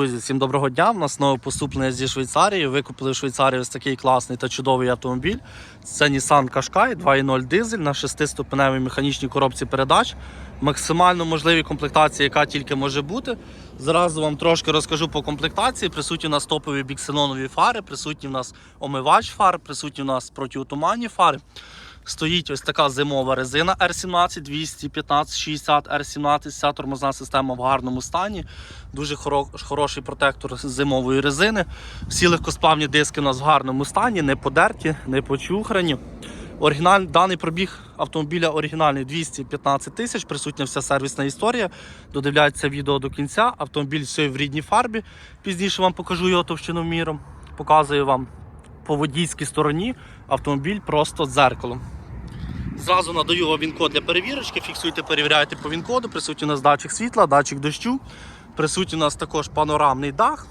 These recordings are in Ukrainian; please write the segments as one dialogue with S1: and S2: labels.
S1: Друзі, всім доброго дня. У нас нове поступлення зі Швейцарії. Викупили в Швейцарії ось такий класний та чудовий автомобіль. Це Nissan Qashqai 2.0 дизель на 6-ступеневій механічній коробці передач. Максимально можливі комплектації, яка тільки може бути. Зразу вам трошки розкажу по комплектації. Присутні у нас топові біксенонові фари, присутні у нас омивач фар, присутні у нас протиотуманні фари. Стоїть ось така зимова резина R17 215 60 R17. Вся тормозна система в гарному стані. Дуже хоро- хороший протектор зимової резини. Всі легкосплавні диски у нас в гарному стані, не подерті, не почухрані. Оригіналь, даний пробіг автомобіля оригінальний 215 тисяч, присутня вся сервісна історія. Додивляється відео до кінця. Автомобіль все в рідній фарбі. Пізніше вам покажу його товщиноміром. Показую вам по водійській стороні автомобіль просто дзеркалом. Зразу надаю вам він-код для перевірочки, фіксуйте, перевіряйте по він-коду. Присутній у нас датчик світла, датчик дощу. Присутній у нас також панорамний дах.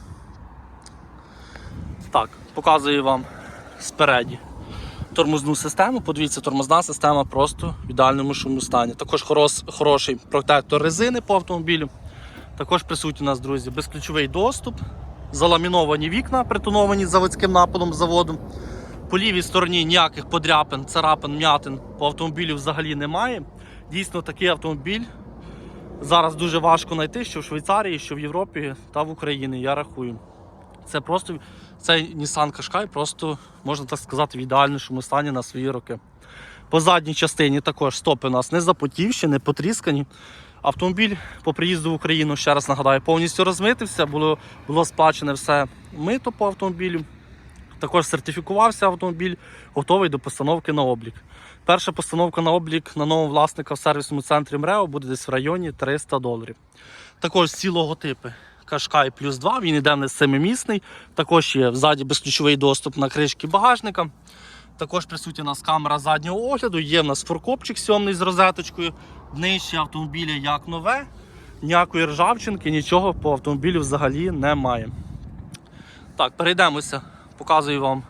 S1: Так, показую вам спереді тормозну систему. Подивіться, тормозна система просто в ідеальному шумному стані. Також хорос, хороший протектор резини по автомобілю. Також присутній у нас, друзі, безключовий доступ, заламіновані вікна, притоновані заводським напилом заводу. По лівій стороні ніяких подряпин, царапин, м'ятин по автомобілю взагалі немає. Дійсно, такий автомобіль зараз дуже важко знайти, що в Швейцарії, що в Європі та в Україні, я рахую. Це просто цей Nissan Qashqai просто, можна так сказати, в ідеальнішому стані на свої роки. По задній частині також стопи у нас не запотівші, не потріскані. Автомобіль по приїзду в Україну, ще раз нагадаю, повністю розмитився, було, було сплачене все мито по автомобілю. Також сертифікувався автомобіль, готовий до постановки на облік. Перша постановка на облік на нового власника в сервісному центрі МРЕО буде десь в районі 300 доларів. Також ці логотипи Qashqai плюс 2, він іде не семимісний. Також є ззаді безключовий доступ на кришки багажника. Також присутня у нас камера заднього огляду, є в нас форкопчик сьомний з розеточкою. Днище автомобіля як нове, ніякої ржавчинки, нічого по автомобілю взагалі немає. Так, перейдемося. Показую вам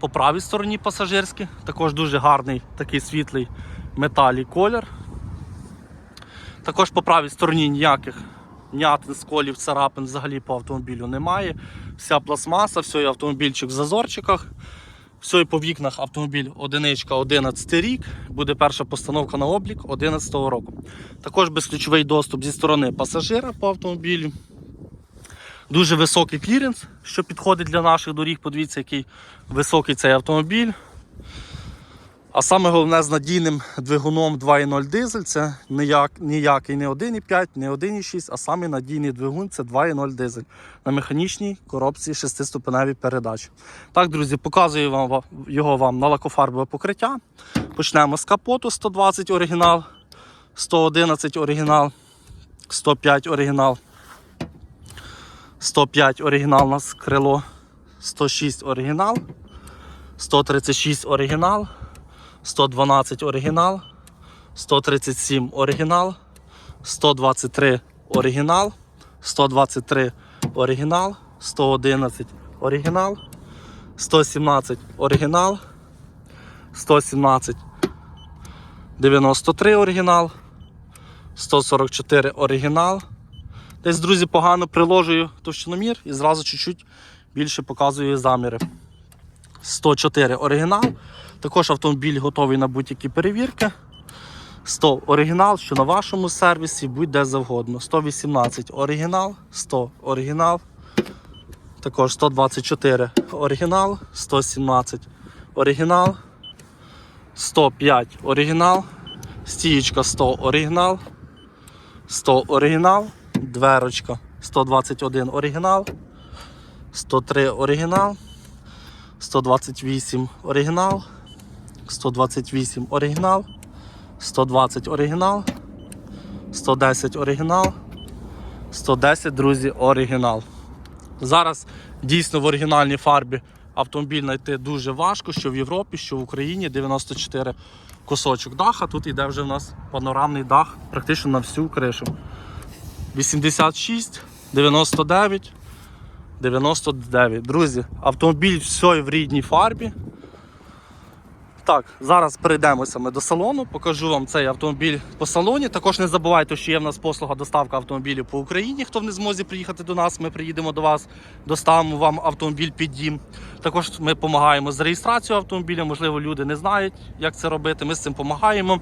S1: по правій стороні пасажирські. Також дуже гарний такий світлий металій колір. Також по правій стороні ніяких м'ятин, сколів, царапин взагалі по автомобілю немає. Вся пластмаса, все і автомобільчик в зазорчиках. Все і по вікнах автомобіль одиничка 11 рік. Буде перша постановка на облік 11 року. Також безключовий доступ зі сторони пасажира по автомобілю. Дуже високий кліренс, що підходить для наших доріг. Подивіться, який високий цей автомобіль. А саме головне з надійним двигуном 2.0 дизель це ніяк, ніякий не 1.5, не 1.6, а саме надійний двигун це 2.0 дизель на механічній коробці 6-ступеневій передач. Так, друзі, показую вам його вам на лакофарбове покриття. Почнемо з капоту 120 оригінал, 111 оригінал, 105 оригінал. 105 оригінал у нас крило, 106 оригінал, 136 оригінал, 112 оригінал, 137 оригінал, 123 оригінал, 123 оригінал, 111 оригінал, 117 оригінал, 117 93 оригінал, 144 оригінал. Десь, друзі, погано приложую товщиномір і зразу чуть-чуть більше показую заміри. 104 оригінал. Також автомобіль готовий на будь-які перевірки. 100 оригінал, що на вашому сервісі будь-де завгодно. 118 оригінал, 100 оригінал. Також 124 оригінал, 117 оригінал, 105 оригінал, стієчка 100 оригінал, 100 оригінал, дверочка. 121 оригінал, 103 оригінал, 128 оригінал, 128 оригінал, 120 оригінал, 110 оригінал, 110, друзі, оригінал. Зараз дійсно в оригінальній фарбі автомобіль знайти дуже важко, що в Європі, що в Україні. 94 кусочок даха. Тут йде вже в нас панорамний дах практично на всю кришу. 86, 99, 99. Друзі, автомобіль все в рідній фарбі. Так, зараз перейдемося ми до салону, покажу вам цей автомобіль по салоні. Також не забувайте, що є в нас послуга доставка автомобілів по Україні. Хто в не змозі приїхати до нас, ми приїдемо до вас, доставимо вам автомобіль під дім. Також ми допомагаємо з реєстрацією автомобіля. Можливо, люди не знають, як це робити. Ми з цим допомагаємо.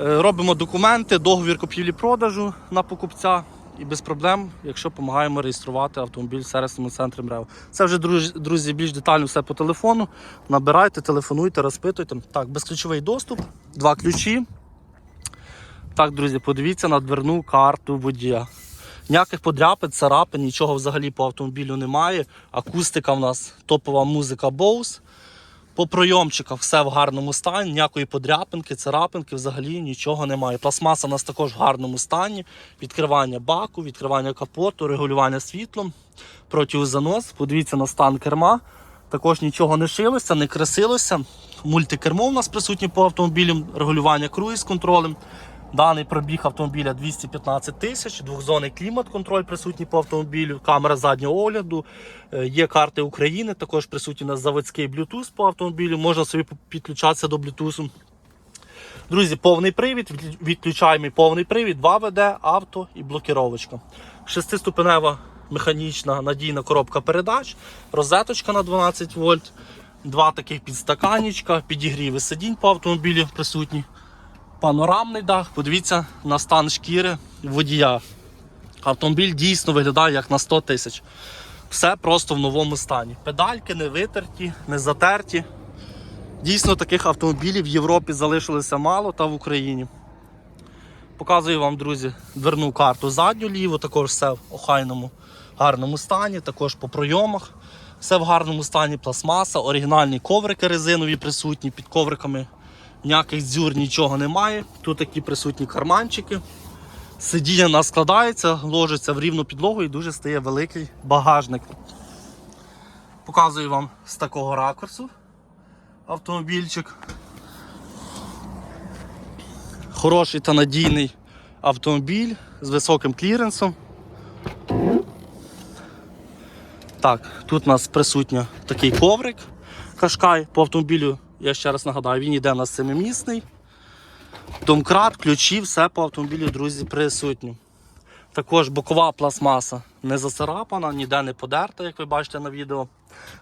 S1: Е, Робимо документи, договір купівлі-продажу на покупця і без проблем, якщо допомагаємо реєструвати автомобіль в сервісному центрі МРЕВ. Це вже, друзі, більш детально все по телефону. Набирайте, телефонуйте, розпитуйте. Так, безключовий доступ, два ключі. Так, друзі, подивіться на дверну карту водія. Ніяких подряпин, царапин, нічого взагалі по автомобілю немає. Акустика в нас топова музика Bose. По пройомчиках все в гарному стані, ніякої подряпинки, царапинки взагалі нічого немає. Пластмаса у нас також в гарному стані. Відкривання баку, відкривання капоту, регулювання світлом, протизанос. Подивіться на стан керма. Також нічого не шилося, не красилося. Мультикермо у нас присутнє по автомобілям, регулювання круїз контролем. Даний пробіг автомобіля 215 тисяч, двохзонний клімат-контроль присутній по автомобілю, камера заднього огляду, е, є карти України, також присутній у нас заводський Bluetooth по автомобілю, можна собі підключатися до Bluetooth. Друзі, повний привід, відключаємо повний привід, 2 ВД, авто і блокіровочка. Шестиступенева механічна надійна коробка передач, розеточка на 12 вольт, два таких підстаканічка, підігріви сидінь по автомобілі присутні панорамний дах. Подивіться на стан шкіри водія. Автомобіль дійсно виглядає як на 100 тисяч. Все просто в новому стані. Педальки не витерті, не затерті. Дійсно, таких автомобілів в Європі залишилося мало та в Україні. Показую вам, друзі, дверну карту задню ліву, також все в охайному гарному стані, також по пройомах. Все в гарному стані, пластмаса, оригінальні коврики резинові присутні, під ковриками ніяких дзюр, нічого немає. Тут такі присутні карманчики. Сидіння нас складається, ложиться в рівну підлогу і дуже стає великий багажник. Показую вам з такого ракурсу автомобільчик. Хороший та надійний автомобіль з високим кліренсом. Так, тут у нас присутня такий коврик Кашкай по автомобілю. Я ще раз нагадаю, він йде на семимісний. Домкрат, ключі, все по автомобілю, друзі, присутні. Також бокова пластмаса не зацарапана, ніде не подерта, як ви бачите на відео.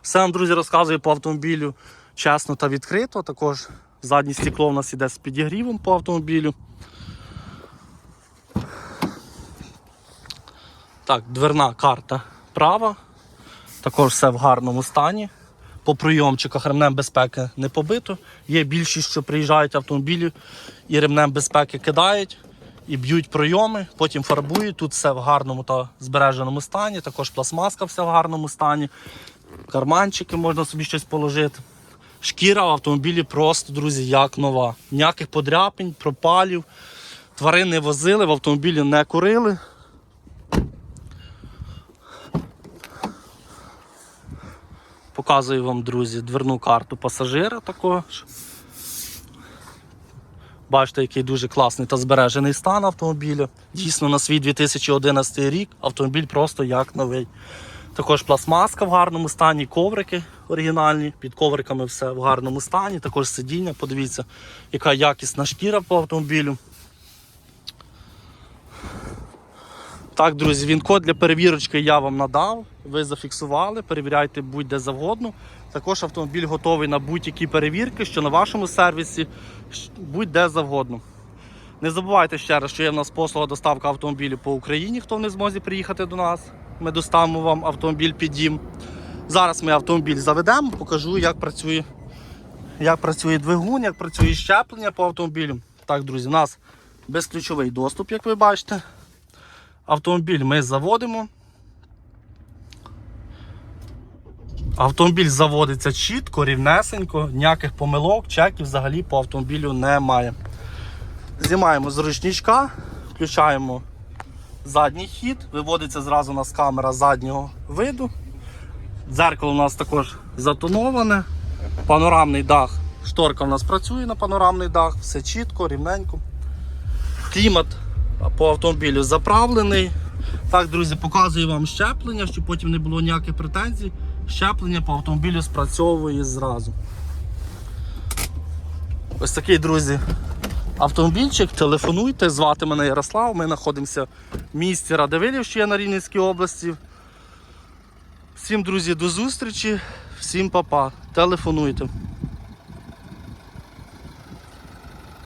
S1: Все вам, друзі, розказую по автомобілю чесно та відкрито. Також заднє стекло у нас іде з підігрівом по автомобілю. Так, дверна карта права. Також все в гарному стані. По прийомчиках ремнем безпеки не побито. Є більшість, що приїжджають автомобілі і ремнем безпеки кидають і б'ють прийоми, потім фарбують. Тут все в гарному та збереженому стані. Також пластмаска все в гарному стані. Карманчики можна собі щось положити. Шкіра в автомобілі просто, друзі, як нова. Ніяких подряпень, пропалів. Тварин не возили, в автомобілі не курили. Показую вам, друзі, дверну карту пасажира також. Бачите, який дуже класний та збережений стан автомобіля. Дійсно, на свій 2011 рік автомобіль просто як новий. Також пластмаска в гарному стані, коврики оригінальні, під ковриками все в гарному стані, також сидіння, подивіться, яка якісна шкіра по автомобілю. Так, друзі, він код для перевірочки я вам надав. Ви зафіксували, перевіряйте будь-де завгодно. Також автомобіль готовий на будь-які перевірки, що на вашому сервісі, будь-де завгодно. Не забувайте ще раз, що є в нас послуга доставка автомобілів по Україні, хто не змозі приїхати до нас. Ми доставимо вам автомобіль під дім. Зараз ми автомобіль заведемо, покажу, як працює, як працює двигун, як працює щеплення по автомобілю. Так, друзі, у нас безключовий доступ, як ви бачите. Автомобіль ми заводимо. Автомобіль заводиться чітко, рівнесенько, ніяких помилок, чеків взагалі по автомобілю немає. Знімаємо з ручничка, включаємо задній хід, виводиться зразу у нас камера заднього виду. Дзеркало у нас також затоноване. Панорамний дах. Шторка у нас працює на панорамний дах, все чітко, рівненько. Клімат по автомобілю заправлений. Так, друзі, показую вам щеплення, щоб потім не було ніяких претензій. Щеплення по автомобілю спрацьовує зразу. Ось такий, друзі, автомобільчик. Телефонуйте, звати мене Ярослав. Ми знаходимося в місті Радивилів, що є на Рівненській області. Всім, друзі, до зустрічі, всім па-па. Телефонуйте.